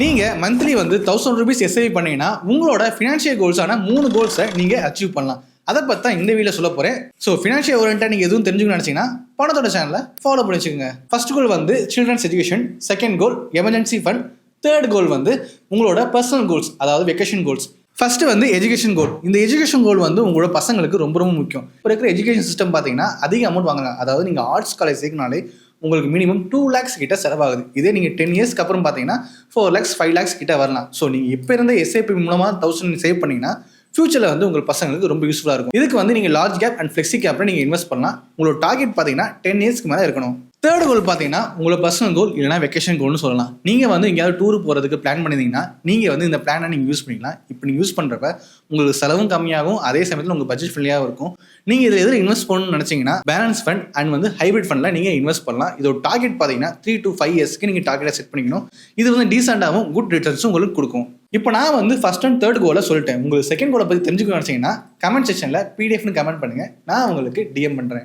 நீங்கள் மந்த்லி வந்து thousand rupees SIV பண்ணீங்கன்னா உங்களோட ஃபினான்ஷியல் கோல்ஸான மூணு கோல்ஸை நீங்கள் அச்சீவ் பண்ணலாம். அதை பற்றி தான் இந்த வீடியோ சொல்ல போகிறேன் ஸோ ஃபினான்ஷியல் ஓரியன்ட்டாக நீங்கள் எதுவும் தெரிஞ்சுக்கணும்னு நினச்சிங்கன்னா பணத்தோட சேனலை ஃபாலோ பண்ணி வச்சுக்கோங்க. ஃபர்ஸ்ட் கோல் வந்து children's education second goal emergency fund third goal வந்து உங்களோட பர்சனல் கோல்ஸ் அதாவது வெக்கேஷன் கோல்ஸ் ஃபஸ்ட்டு வந்து எஜுகேஷன் கோல் இந்த எஜுகேஷன் கோல் வந்து உங்களோட பசங்களுக்கு ரொம்ப ரொம்ப முக்கியம். இப்போ இருக்கிற எஜுகேஷன் சிஸ்டம் பார்த்தீங்கன்னா அதிக அமௌண்ட் வாங்குறாங்க. அதாவது நீங்கள் ஆர்ட்ஸ் காலேஜ் சேர்க்கனாலே உங்களுக்கு மினிமம் டூ லேக்ஸ் கிட்ட செலவாகுது. இதே நீங்கள் டென் இயர்ஸ்க்கு அப்புறம் பார்த்தீங்கன்னா ஃபோர் லேக்ஸ் ஃபைவ் லேக்ஸ் கிட்ட வரலாம். ஸோ நீங்கள் இப்போ இருந்த எஸ்ஐபி மூலமாக தௌசண்ட் சேவ் பண்ணீங்கன்னா ஃபியூச்சரில் வந்து உங்கள் பசங்களுக்கு ரொம்ப யூஸ்ஃபுல்லாக இருக்கும். இதுக்கு வந்து நீங்கள் லார்ஜ் கேப் அண்ட் ஃப்ளெக்ஸி கேப்பில் நீங்கள் இன்வெஸ்ட் பண்ணலாம். உங்களோட டார்கெட் பார்த்தீங்கன்னா டென் இயர்ஸ்க்கு மேலே இருக்கணும். தேர்ட் கோல் பார்த்தீங்கன்னா உங்களோட பர்சனல் கோல் இல்லைனா வெக்கேஷன் கோல்னு சொல்லலாம். நீங்கள் வந்து எங்கேயாவது டூர் போகிறதுக்கு பிளான் பண்ணியிருந்தீங்கன்னா நீங்கள் வந்து இந்த பிளானை நீங்கள் யூஸ் பண்ணிக்கலாம். இப்போ நீங்கள் யூஸ் பண்ணுறப்ப உங்களுக்கு செலவும் கம்மியாகும் அதே சமயத்தில் உங்கள் பட்ஜெட் ஃப்ரெண்ட்லியாக இருக்கும். நீங்கள் இதில் எதில் இன்வெஸ்ட் பண்ணணும்னு நினச்சிங்கன்னா பேலன்ஸ் ஃபண்ட் அண்ட் வந்து ஹைபிரிட் ஃபண்டில் நீங்கள் இன்வெஸ்ட் பண்ணலாம். இதோட டார்கெட் பார்த்தீங்கன்னா த்ரீ டு ஃபைவ் இயர்ஸ்க்கு நீங்கள் டார்கெட்டை செட் பண்ணிக்கணும். இது வந்து டீசெண்டாகவும் குட் ரிட்டர்ன்ஸும் உங்களுக்கு கொடுக்கும். இப்போ நான் வந்து ஃபர்ஸ்ட் அண்ட் தேர்ட் கோலை சொல்லிட்டேன். உங்களுக்கு செகண்ட் கோலை பற்றி தெரிஞ்சுக்கணும்னு நினச்சிங்கன்னா கமெண்ட் செக்ஷனில் பிடிஎஃப்னு கமெண்ட் பண்ணுங்கள் நான் உங்களுக்கு டிஎம் பண்ணுறேன்